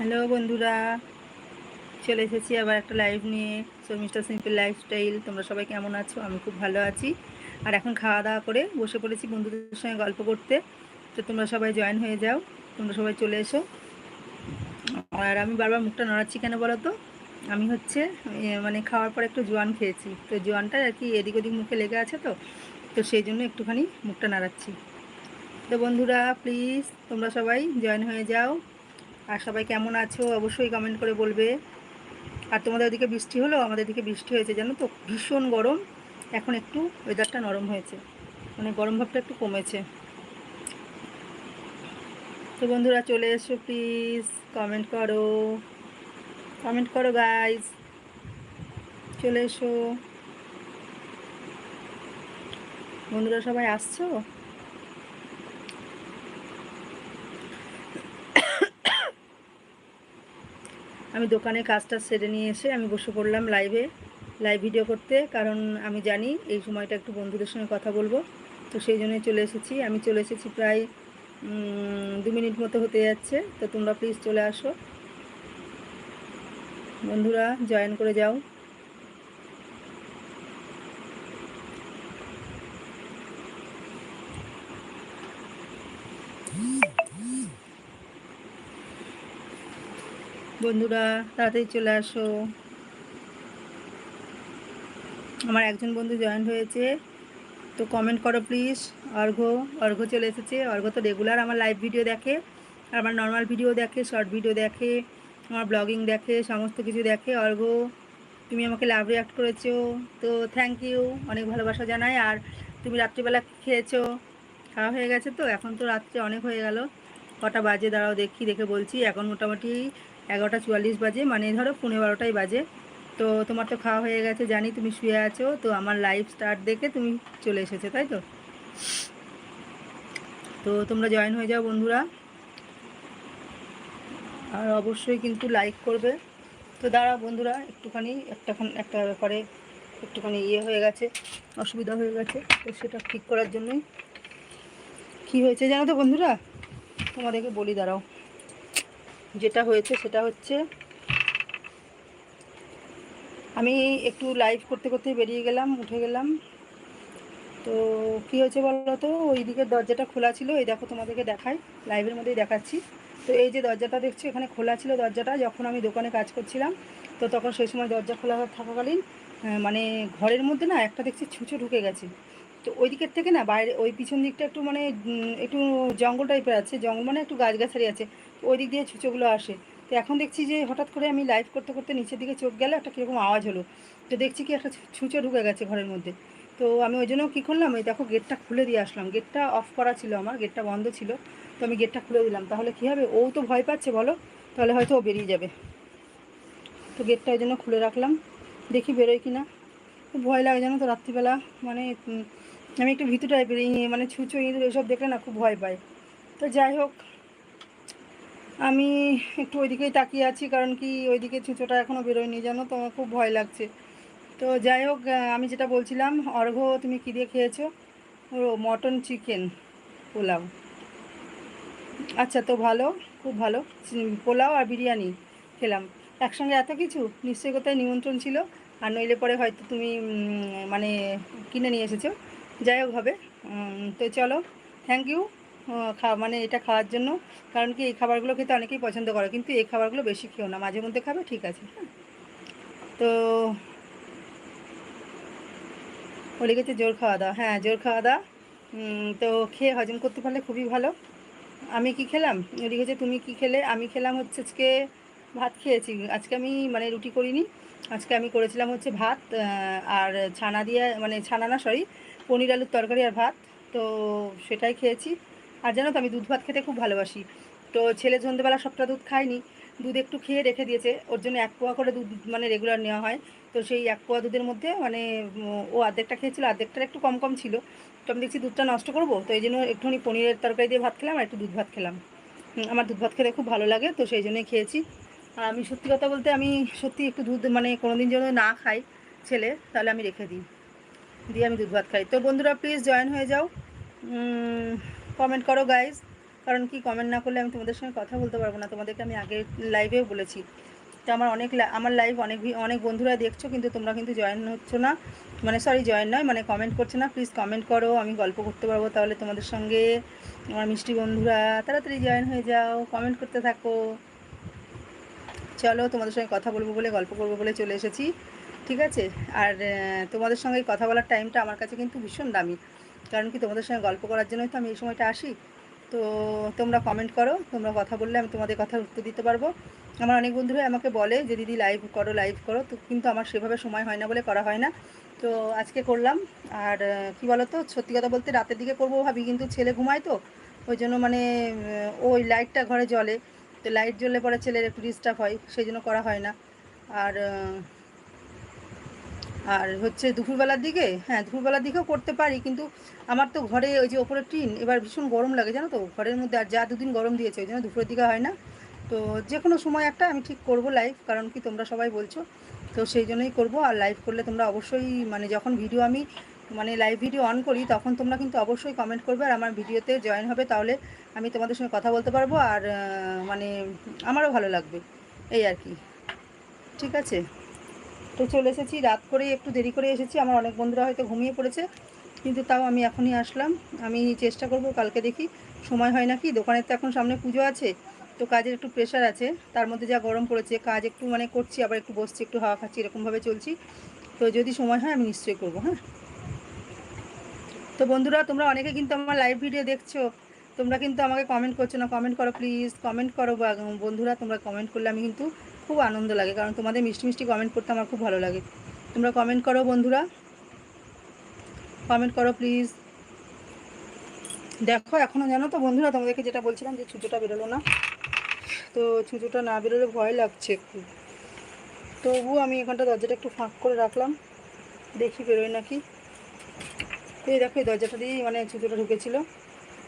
Hello বন্ধুরা, চলে এসেছি আবার একটা লাইভ নিয়ে। শর্মিষ্ঠা সিম্পল লাইফস্টাইল তোমরা সবাই কেমন আছো? আমি খুব ভালো আছি। আর এখন খাওয়া দাওয়া করে বসে পড়েছি বন্ধুদের সঙ্গে গল্প করতে। তো তোমরা সবাই জয়েন হয়ে যাও, তোমরা সবাই চলে এসো। আর আমি বারবার মুখটা নড়াচ্ছি কেন বলো তো আমি হচ্ছে মানে খাওয়ার পর একটু জোয়ান খেয়েছি। তো জোয়ানটা আর কি এদিক ওদিক মুখে লেগে আছে তো। তো সেই জন্য একটুখানি মুখটা নাড়াচ্ছি। তো বন্ধুরা প্লিজ তোমরা সবাই জয়েন হয়ে যাও। আর সবাই কেমন আছো অবশ্যই কমেন্ট করে বলবে। আর তোমাদের ওদিকে বৃষ্টি হলো? আমাদের দিকে বৃষ্টি হয়েছে, জানো তো? ভীষণ গরম। এখন একটু ওয়েদারটা নরম হয়েছে। মানে গরম ভাবটা একটু কমেছে। তো বন্ধুরা, চলে এসো প্লিজ কমেন্ট করো। কমেন্ট করো গাইজ চলে এসো। বন্ধুরা, সবাই আসছো? আমি দোকানে কাজটা সেরে নিয়ে এসে আমি বসে পড়লাম লাইভে লাইভ ভিডিও করতে। কারণ আমি জানি এই সময়টা একটু বন্ধুদের সঙ্গে কথা বলব। তো সেই জন্যই চলে এসেছি। আমি চলে এসেছি প্রায় দু মিনিট মতো হতে যাচ্ছে। তো তোমরা প্লিজ চলে আসো। বন্ধুরা জয়েন করে যাও। বন্ধুরা, তাড়াতাড়ি চলে আসো। আমার একজন বন্ধু জয়েন হয়েছে। তো কমেন্ট করো প্লিজ অর্ঘ অর্ঘ চলে এসেছে। অর্ঘ তো রেগুলার আমার লাইভ ভিডিও দেখে, আর আমার নর্মাল ভিডিও দেখে শর্ট ভিডিও দেখে, আমার ব্লগিং দেখে, সমস্ত কিছু দেখে। অর্ঘ তুমি আমাকে লাভ রিয়াক্ট করেছ। তো থ্যাংক ইউ অনেক ভালোবাসা জানাই। আর তুমি রাত্রিবেলা খেয়েছো? খাওয়া হয়ে গেছে তো? এখন তো রাত্রে অনেক হয়ে গেল। কটা বাজে? দাঁড়াও দেখি, দেখে বলছি। এখন মোটামুটি এগারোটা চুয়াল্লিশ বাজে মানে ধরো পনেরো বারোটাই বাজে। তো তোমার তো খাওয়া হয়ে গেছে, জানি তুমি শুয়ে আছো, তো আমার লাইভ স্টার্ট দেখে তুমি চলে এসেছ, তাই তো? তো তোমরা জয়েন হয়ে যাও বন্ধুরা। আর অবশ্যই কিন্তু লাইক করবে। তো দাঁড়া বন্ধুরা, একটুখানি একটাখান একটা ব্যাপারে একটুখানি ইয়ে হয়ে গেছে, অসুবিধা হয়ে গেছে, তো সেটা ঠিক করার জন্যই। কি হয়েছে জানো তো বন্ধুরা? তোমাদেরকে বলি দাঁড়াও। যেটা হয়েছে সেটা হচ্ছে আমি একটু লাইভ করতে করতে বেরিয়ে গেলাম, উঠে গেলাম। তো কি হয়েছে বলো তো? ওই দিকের দরজাটা খোলা ছিল, এই দেখো তোমাদেরকে দেখাই লাইভের মধ্যেই দেখাচ্ছি। তো এই যে দরজাটা দেখছি, এখানে খোলা ছিল দরজাটা, যখন আমি দোকানে কাজ করছিলাম, তো তখন সেই সময় দরজা খোলা থাকাকালীন মানে ঘরের মধ্যে না একটা দেখছি ছুঁচো ঢুকে গেছে। তো ওই দিকের থেকে না বাইরে, ওই পিছন দিকটা একটু মানে একটু জঙ্গল টাইপের আছে, জঙ্গল মানে একটু গাছগাছালি আছে, তো ওই দিক দিয়ে ছুঁচোগুলো আসে। তো এখন দেখছি যে হঠাৎ করে আমি লাইভ করতে করতে নিচের দিকে চোখ গেলে, একটা কীরকম আওয়াজ হলো। তো দেখছি কি একটা ছুঁচো ঢুকে গেছে ঘরের মধ্যে। তো আমি ওই জন্য কী করলাম ওই দেখো গেটটা খুলে দিয়ে আসলাম। গেটটা অফ করা ছিল আমার গেটটা বন্ধ ছিল। তো আমি গেটটা খুলে দিলাম। তাহলে কী হবে? ও তো ভয় পাচ্ছে বলো, তাহলে হয়তো ও বেরিয়ে যাবে। তো গেটটা ওই জন্য খুলে রাখলাম। দেখি বেরোয় কি না ভয় লাগে জানো তো, রাত্রিবেলা মানে আমি একটু ভীতু টাইপের এই মানে ছুঁচো, ইঁদুর এসব দেখলে না খুব ভয় পাই তো যাই হোক, আমি একটু ওইদিকেই তাকিয়ে আছি, কারণ কি ওইদিকে ছুঁচোটা এখনও বেরোয়নি, জানো তো আমার খুব ভয় লাগছে। তো যাই হোক আমি যেটা বলছিলাম অর্ঘ তুমি কী দিয়ে খেয়েছো? ও, মটন চিকেন পোলাও। আচ্ছা তো ভালো, খুব ভালো। পোলাও আর বিরিয়ানি খেলাম। একসঙ্গে এত কিছু? নিশ্চয়ই কোথায় নিমন্ত্রণ ছিল। আর নইলে পরে হয়তো তুমি মানে কিনে নিয়ে এসেছ। যাই হোক হবে। তো চলো থ্যাংক ইউ খা মানে এটা খাওয়ার জন্য। কারণ কি, এই খাবারগুলো খেতে অনেকেই পছন্দ করে, কিন্তু এই খাবারগুলো বেশি খেও না। মাঝে মধ্যে খাবে, ঠিক আছে। হ্যাঁ তো বলে গেছে জোর খাওয়া দাওয়া। হ্যাঁ জোর খাওয়া দাওয়া। তো খেয়ে হজম করতে পারলে খুবই ভালো। আমি কি খেলাম? লিখেছে তুমি কি খেলে? আমি খেলাম হচ্ছে আজকে ভাত খেয়েছি। আজকে আমি মানে রুটি করিনি। আজকে আমি করেছিলাম হচ্ছে ভাত আর ছানা দিয়ে মানে ছানা না সরি পনির আলুর তরকারি আর ভাত, তো সেটাই খেয়েছি। আর জানো তো, আমি দুধ ভাত খেতে খুব ভালোবাসি। তো ছেলে সন্ধ্যেবেলা সবটা দুধ খায়নি, দুধ একটু খেয়ে রেখে দিয়েছে। ওর জন্য এক পোয়া করে দুধ মানে রেগুলার নেওয়া হয়। তো সেই এক পোয়া দুধের মধ্যে মানে ও অর্ধেকটা খেয়েছিল অর্ধেকটার একটু কম কম ছিল। তো আমি দেখছি দুধটা নষ্ট করব, তো এই জন্য একটুখানি পনিরের তরকারি দিয়ে ভাত খেলাম আর একটু দুধ ভাত খেলাম। আমার দুধ ভাত খেতে খুব ভালো লাগে, তো সেই জন্যই খেয়েছি। আর আমি সত্যি কথা বলতে, আমি সত্যি একটু দুধ মানে কোনোদিন যেন না খাই ছেলে, তাহলে আমি রেখে দিই। দিয়ে আমি দুধ ভাত খাই। তো বন্ধুরা প্লিজ জয়েন হয়ে যাও। কমেন্ট করো গাইজ কারণ কি কমেন্ট না করলে আমি তোমাদের সঙ্গে কথা বলতে পারব না। তোমাদেরকে আমি আগের লাইভেও বলেছি। তো আমার অনেক আমার লাইভ অনেক অনেক বন্ধুরা দেখছ, কিন্তু তোমরা কিন্তু জয়েন হচ্ছ না। মানে সরি জয়েন নয় মানে কমেন্ট করছে না। প্লিজ কমেন্ট করো, আমি গল্প করতে পারব। তাহলে তোমাদের সঙ্গে আমার মিষ্টি বন্ধুরা, তাড়াতাড়ি জয়েন হয়ে যাও। কমেন্ট করতে থাকো। চলো, তোমাদের সঙ্গে কথা বলব বলে, গল্প করব বলে চলে এসেছি। ঠিক আছে? আর তোমাদের সঙ্গে কথা বলার টাইমটা আমার কাছে কিন্তু ভীষণ দামি। কারণ কি তোমাদের সঙ্গে গল্প করার জন্যই তো আমি এই সময়টা আসি। তো তোমরা কমেন্ট করো, তোমরা কথা বললে আমি তোমাদের কথার উত্তর দিতে পারব। আমার অনেক বন্ধুরাই আমাকে বলে যে, দিদি লাইভ করো লাইভ করো। তো কিন্তু আমার সেভাবে সময় হয় না বলে করা হয় না। তো আজকে করলাম। আর কি বলো তো সত্যি কথা বলতে রাতের দিকে করব ভাবি, কিন্তু ছেলে ঘুমায় তো। ওই জন্য মানে ওই লাইটটা ঘরে জ্বলে। তো লাইট জ্বললে পরে ছেলের একটু ডিস্টার্ব হয়, সেই জন্য করা হয় না। আর আর হচ্ছে দুপুরবেলার দিকে হ্যাঁ দুপুরবেলার দিকেও করতে পারি, কিন্তু আমার তো ঘরে ওই যে ওপরে টিন, এবার ভীষণ গরম লাগে, জানো তো? ঘরের মধ্যে আর যা দুদিন গরম দিয়েছে, ওই জন্য দুপুরের দিকে হয় না। তো যে কোনো সময় একটা আমি ঠিক করব লাইভ কারণ কি তোমরা সবাই বলছো, তো সেই জন্যই করব। আর লাইভ করলে তোমরা অবশ্যই মানে যখন ভিডিও আমি মানে লাইভ ভিডিও অন করি, তখন তোমরা কিন্তু অবশ্যই কমেন্ট করবে, আর আমার ভিডিওতে জয়েন হবে, তাহলে আমি তোমাদের সঙ্গে কথা বলতে পারব, আর মানে আমারও ভালো লাগবে, এই আর কি। ঠিক আছে? তো চলে এসেছি, রাত করে একটু দেরি করে এসেছি, আমার অনেক বন্ধুরা হয়তো ঘুমিয়ে পড়েছে, কিন্তু তাও আমি এখনই আসলাম, আমি চেষ্টা করব কালকে দেখি, সময় হয় নাকি, দোকানের তো এখন সামনে পুজো আছে, তো কাজের একটু প্রেশার আছে, তার মধ্যে যা গরম পড়েছে, কাজ একটু মানে করছি, আবার একটু বসছি, একটু হাওয়া খাচ্ছি এরকমভাবে চলছি, তো যদি সময় হয় আমি নিশ্চয়ই করব হ্যাঁ? তো বন্ধুরা, তোমরা অনেকে কিন্তু আমার লাইভ ভিডিও দেখছ, তোমরা কিন্তু আমাকে কমেন্ট করছ না কমেন্ট করো প্লিজ কমেন্ট করো বন্ধুরা, তোমরা কমেন্ট করলে আমি কিন্তু খুব আনন্দ লাগে, কারণ তোমাদের মিষ্টি মিষ্টি কমেন্ট করতে আমার খুব ভালো লাগে। তোমরা কমেন্ট করো বন্ধুরা। কমেন্ট করো প্লিজ দেখো এখনও জানো তো বন্ধুরা, তোমাদেরকে যেটা বলছিলাম যে ছুঁচোটা বেরোলো না। তো ছুঁচোটা না বেরোলে ভয় লাগছে একটু তবু আমি এখানটা দরজাটা একটু ফাঁক করে রাখলাম। দেখি বেরোয় নাকি। তো এই দেখো, এই দরজাটা দিয়েই মানে ছুঁচোটা ঢুকেছিল।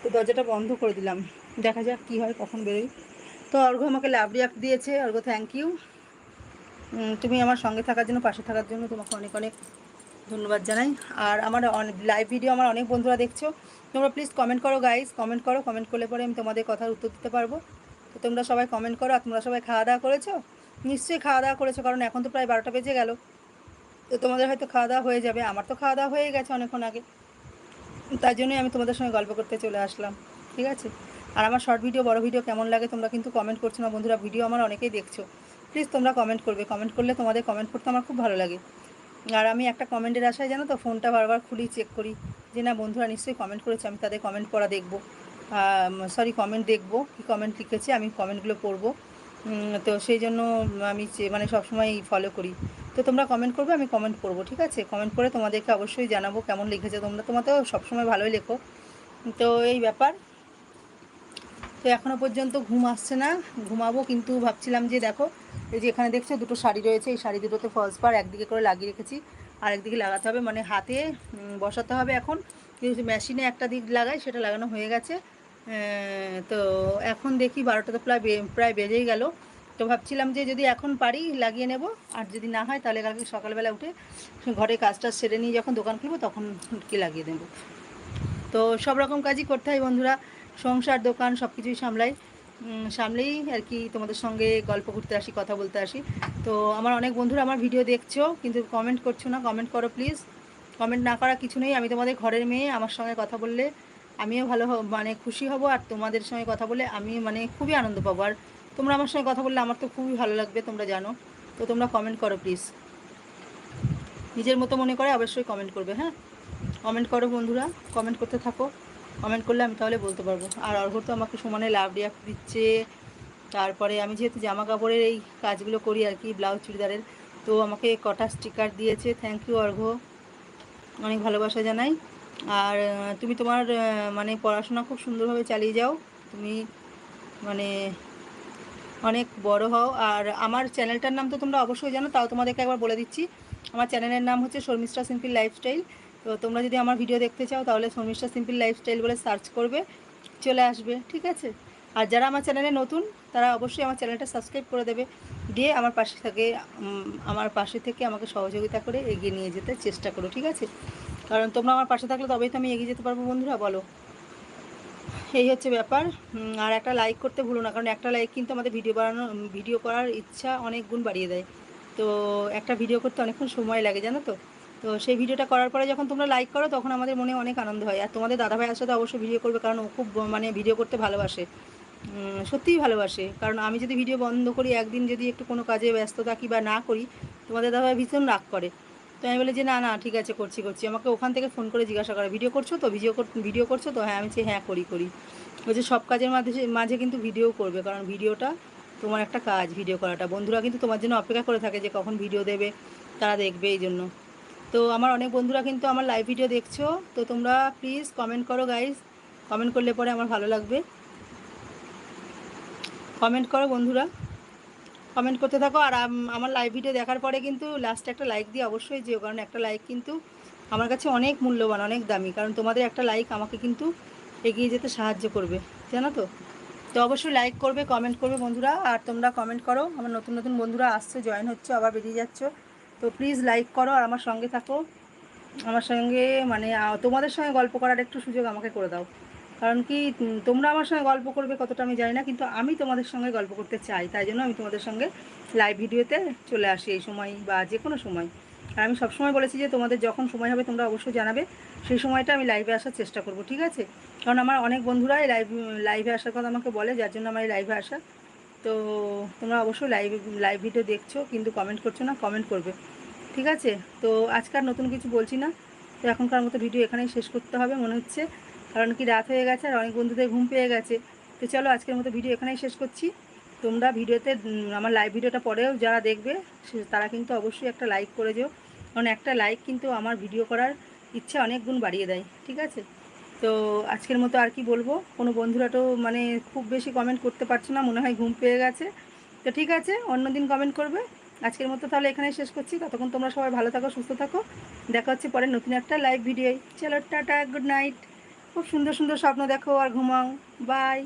তো দরজাটা বন্ধ করে দিলাম। দেখা যাক কী হয়, কখন বেরোই। তো অর্ঘ আমাকে লাভ রিয়াক্ট দিয়েছে। অর্ঘ থ্যাংক ইউ তুমি আমার সঙ্গে থাকার জন্য, পাশে থাকার জন্য তোমাকে অনেক অনেক ধন্যবাদ জানাই। আর আমার অনেক লাইভ ভিডিও আমার অনেক বন্ধুরা দেখছ। তোমরা প্লিজ কমেন্ট করো গাইজ কমেন্ট করো। কমেন্ট করলে পরে আমি তোমাদের কথার উত্তর দিতে পারব। তো তোমরা সবাই কমেন্ট করো আর তোমরা সবাই খাওয়া দাওয়া করেছ? নিশ্চয়ই খাওয়া দাওয়া করেছ, কারণ এখন তো প্রায় বারোটা বেজে গেল। তো তোমাদের হয়তো খাওয়া দাওয়া হয়ে যাবে। আমার তো খাওয়া দাওয়া হয়ে গেছে অনেকক্ষণ আগে। তার জন্যই আমি তোমাদের সঙ্গে গল্প করতে চলে আসলাম। ঠিক আছে? আর আমার শর্ট ভিডিও বড় ভিডিও কেমন লাগে তোমরা কিন্তু কমেন্ট করছ না। বন্ধুরা ভিডিও আমার অনেকেই দেখছ। প্লিজ তোমরা কমেন্ট করবে। কমেন্ট করলে তোমাদের কমেন্ট করতে আমার খুব ভালো লাগে। আর আমি একটা কমেন্টের আশায় জানো তো ফোনটা বারবার খুলি চেক করি যে, না, বন্ধুরা, নিশ্চয়ই কমেন্ট করেছে, আমি তাদের কমেন্ট পড়া দেখব। সরি কমেন্ট দেখব, কী কমেন্ট লিখেছে, আমি কমেন্টগুলো পড়ব। তো সেই জন্য আমি মানে সবসময় ফলো করি। তো তোমরা কমেন্ট করবে, আমি কমেন্ট করব ঠিক আছে? কমেন্ট করে তোমাদেরকে অবশ্যই জানাব কেমন লিখেছে তোমরা। তোমরা তো সবসময় ভালোই লেখো। তো এই ব্যাপার। তো এখনও পর্যন্ত ঘুম আসছে না। ঘুমাবো কিন্তু ভাবছিলাম যে দেখো, এই যে এখানে দেখছ দুটো শাড়ি রয়েছে, এই শাড়ি দুটোতে ফলস পার একদিকে করে লাগিয়ে রেখেছি আর একদিকে লাগাতে হবে মানে হাতে বসাতে হবে এখন। কিন্তু মেশিনে একটা দিক লাগাই, সেটা লাগানো হয়ে গেছে। তো এখন দেখি বারোটা তো প্রায় প্রায় বেজেই গেল। তো ভাবছিলাম যে যদি এখন পারি লাগিয়ে নেব, আর যদি না হয় তাহলে কালকে সকালবেলা উঠে ঘরে কাজটা সেরে নিয়ে যখন দোকান খুলবো তখন কি লাগিয়ে দেবো। তো সব রকম কাজই করতে হয় বন্ধুরা। সংসার, দোকান সব কিছুই সামলাই সামলেই আর কি তোমাদের সঙ্গে গল্প করতে আসি, কথা বলতে আসি। তো আমার অনেক বন্ধুরা আমার ভিডিও দেখছ, কিন্তু কমেন্ট করছ না কমেন্ট করো প্লিজ কমেন্ট না করা কিছু নেই, আমি তোমাদের ঘরের মেয়ে, আমার সঙ্গে কথা বললে আমিও ভালো মানে খুশি হব, আর তোমাদের সঙ্গে কথা বলে আমি মানে খুবই আনন্দ পাবো। আর তোমরা আমার সঙ্গে কথা বললে আমার তো খুবই ভালো লাগবে, তোমরা জানো। তো তোমরা কমেন্ট করো প্লিজ নিজের মতো মনে করে অবশ্যই কমেন্ট করবে হ্যাঁ? কমেন্ট করো বন্ধুরা কমেন্ট করতে থাকো। কমেন্ট করলে আমি তাহলে বলতে পারব। আর অর্ঘ তো আমাকে সমানে লাভ রিয়াক্ট দিচ্ছে। তারপরে আমি যেহেতু জামা কাপড়ের এই কাজগুলো করি আর কি ব্লাউজ চুড়িদারের, তো আমাকে কটা স্টিকার দিয়েছে। Thank you Argha. অনেক ভালোবাসা জানাই। আর তুমি তোমার মানে পড়াশোনা খুব সুন্দরভাবে চালিয়ে যাও। তুমি মানে অনেক বড় হও। আর আমার চ্যানেলটার নাম তো তোমরা অবশ্যই জানো, তাও তোমাদেরকে একবার বলে দিচ্ছি। আমার চ্যানেলের নাম হচ্ছে শর্মিষ্ঠা সিম্পল লাইফস্টাইল তো তোমরা যদি আমার ভিডিও দেখতে চাও, তাহলে শর্মিষ্ঠা সিম্পল লাইফস্টাইল বলে সার্চ করবে, চলে আসবে, ঠিক আছে? আর যারা আমার চ্যানেলে নতুন, তারা অবশ্যই আমার চ্যানেলটা সাবস্ক্রাইব করে দেবে, দিয়ে আমার পাশে থেকে আমার পাশে থেকে আমাকে সহযোগিতা করে এগিয়ে নিয়ে যেতে চেষ্টা করো, ঠিক আছে? কারণ তোমরা আমার পাশে থাকলে তবেই তো আমি এগিয়ে যেতে পারব, বন্ধুরা, বলো? এই হচ্ছে ব্যাপার আর একটা লাইক করতে ভুলো না, কারণ একটা লাইক কিন্তু আমাদের ভিডিও বানানো ভিডিও করার ইচ্ছা অনেক গুণ বাড়িয়ে দেয়। তো একটা ভিডিও করতে অনেকক্ষণ সময় লাগে, জানো তো? তো সেই ভিডিওটা করার পরে যখন তোমরা লাইক করো, তখন আমাদের মনে অনেক আনন্দ হয়। আর তোমাদের দাদাভাইয়ের সাথে অবশ্যই ভিডিও করবে, কারণ ও খুব মানে ভিডিও করতে ভালোবাসে। সত্যিই ভালোবাসে। কারণ আমি যদি ভিডিও বন্ধ করি, একদিন যদি একটু কোনো কাজে ব্যস্ত থাকি বা না করি, তোমাদের দাদাভাই ভীষণ রাগ করে। তো আমি বলি যে, না না, ঠিক আছে, করছি করছি। আমাকে ওখান থেকে ফোন করে জিজ্ঞাসা করে ভিডিও করছ তো? ভিডিও ভিডিও করছ তো? হ্যাঁ আমি বলছি হ্যাঁ করি করি। বলছে, সব কাজের মাঝে মাঝে কিন্তু ভিডিও করবে, কারণ ভিডিওটা তোমার একটা কাজ ভিডিও করাটা। বন্ধুরা কিন্তু তোমার জন্য অপেক্ষা করে থাকে যে কখন ভিডিও দেবে, তারা দেখবে এই জন্য তো আমার অনেক বন্ধুরা কিন্তু আমার লাইভ ভিডিও দেখছ, তো তোমরা প্লিজ কমেন্ট করো গাইজ কমেন্ট করলে পরে আমার ভালো লাগবে। কমেন্ট করো বন্ধুরা। কমেন্ট করতে থাকো আর আম- আমার লাইভ ভিডিও দেখার পরে কিন্তু লাস্টে একটা লাইক দিয়ে অবশ্যই যেও। কারণ একটা লাইক কিন্তু আমার কাছে অনেক মূল্যবান, অনেক দামি। কারণ তোমাদের একটা লাইক আমাকে কিন্তু এগিয়ে যেতে সাহায্য করবে, জানো তো? তো অবশ্যই লাইক করবে কমেন্ট করবে বন্ধুরা। আর তোমরা কমেন্ট করো। আমার নতুন নতুন বন্ধুরা আসছে জয়েন হচ্ছে, আবার বেরিয়ে যাচ্ছ। তো প্লিজ লাইক করো আর আমার সঙ্গে থাকো। আমার সঙ্গে মানে তোমাদের সঙ্গে গল্প করার একটু সুযোগ আমাকে করে দাও। কারণ কি তোমরা আমার সঙ্গে গল্প করবে কতটা আমি জানি না, কিন্তু আমি তোমাদের সঙ্গে গল্প করতে চাই। তাই জন্য আমি তোমাদের সঙ্গে লাইভ ভিডিওতে চলে আসি এই সময় বা যে কোনো সময়। আর আমি সবসময় বলেছি যে তোমাদের যখন সময় হবে তোমরা অবশ্যই জানাবে। সেই সময়টা আমি লাইভে আসার চেষ্টা করব, ঠিক আছে? কারণ আমার অনেক বন্ধুরাই লাইভ লাইভে আসার কথা আমাকে বলে, যার জন্য আমার এই লাইভে আসা তো তোমরা অবশ্যই লাইভ লাইভ ভিডিও দেখছ, কিন্তু কমেন্ট করছ না কমেন্ট করবে। ঠিক আছে? তো আজকাল নতুন কিছু বলছি না। তো এখনকার মতো ভিডিও এখানেই শেষ করতে হবে, মনে হচ্ছে। কারণ কি রাত হয়ে গেছে আর অনেক বন্ধুদের ঘুম পেয়ে গেছে। তো চলো আজকের মতো ভিডিও এখানেই শেষ করছি। তোমরা ভিডিওতে আমার লাইভ ভিডিওটা পরেও যারা দেখবে তারা কিন্তু অবশ্যই একটা লাইক করে যেও। কারণ একটা লাইক কিন্তু আমার ভিডিও করার ইচ্ছা অনেক গুণ বাড়িয়ে দেয়। ঠিক আছে? তো আজকের মতো আর কি বলব? কোনো বন্ধুরা তো মানে খুব বেশি কমেন্ট করতে পারছ না, মনে হয় ঘুম পেয়ে গেছে। তো ঠিক আছে, অন্যদিন কমেন্ট করবে। আজকের মতো তাহলে এখানেই শেষ করছি। ততক্ষণ তোমরা সবাই ভালো থাকো, সুস্থ থাকো। দেখা হচ্ছে পরে নতুন একটা লাইভ ভিডিও চলো টাটা গুড নাইট খুব সুন্দর সুন্দর স্বপ্ন দেখো আর ঘুমাও। বাই